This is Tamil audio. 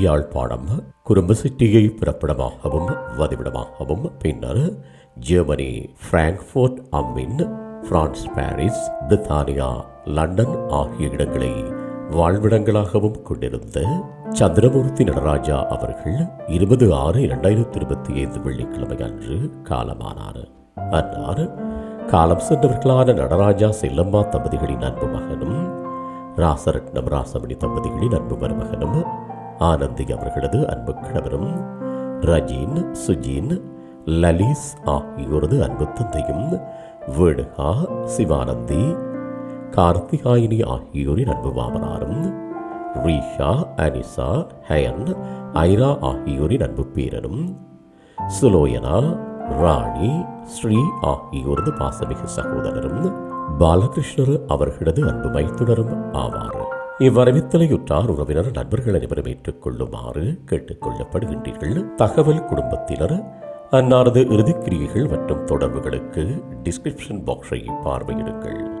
யாழ்ப்பாணம் குறும்பசிட்டியை பிறப்பிடமாகவும் வதிவிடமாகவும் பின்னர் ஜெர்மனி பிராங்க்ஃபோர்ட் அம்மின் பிரான்ஸ் பாரிஸ் பிரித்தானியா லண்டன் ஆகிய இடங்களை வாழ்விடங்களாகவும் கொண்டிருந்த சந்திரமூர்த்தி நடராஜா அவர்கள் இருபது ஆறு இரண்டாயிரத்தி இருபத்தி ஐந்து வெள்ளிக்கிழமை அன்று காலமானார். அன்னார் காலம் சென்றவர்களான நடராஜா செல்லம்மா தம்பதிகளின் அன்பு மகனும் ராசரட்னம் ராசமணி தம்பதிகளின் அன்பு மருமகனும் ஆனந்தி அவர்களது அன்பு கணவரும் ரஜீன் சுஜீன் லலிஸ் ஆகியோரது அன்பு தந்தையும் வேணுகா சிவானந்தி கார்த்திகாயினி ஆகியோரின் அன்பு மாமனாரும் ரீஷா அனிசா ஹயன் ஐரா ஆகியோரின் அன்பு பேரனும் சுலோயனா ராணி ஸ்ரீ ஆகியோரது பாசமிகு சகோதரரும் பாலகிருஷ்ணர் அவர்களது அன்பு மைத்துனரும் ஆவார். இவ்வரவித்தலையுற்றார் உறவினர் நண்பர்கள் அனைவரும் ஏற்றுக்கொள்ளுமாறு கேட்டுக்கொள்ளப்படுகின்றீர்கள். தகவல் குடும்பத்தினர் அன்னாரது இறுதிக்கிரியைகள் மற்றும் தொடர்புகளுக்கு டிஸ்கிரிப்ஷன் பாக்ஸை பார்வையிடுங்கள்.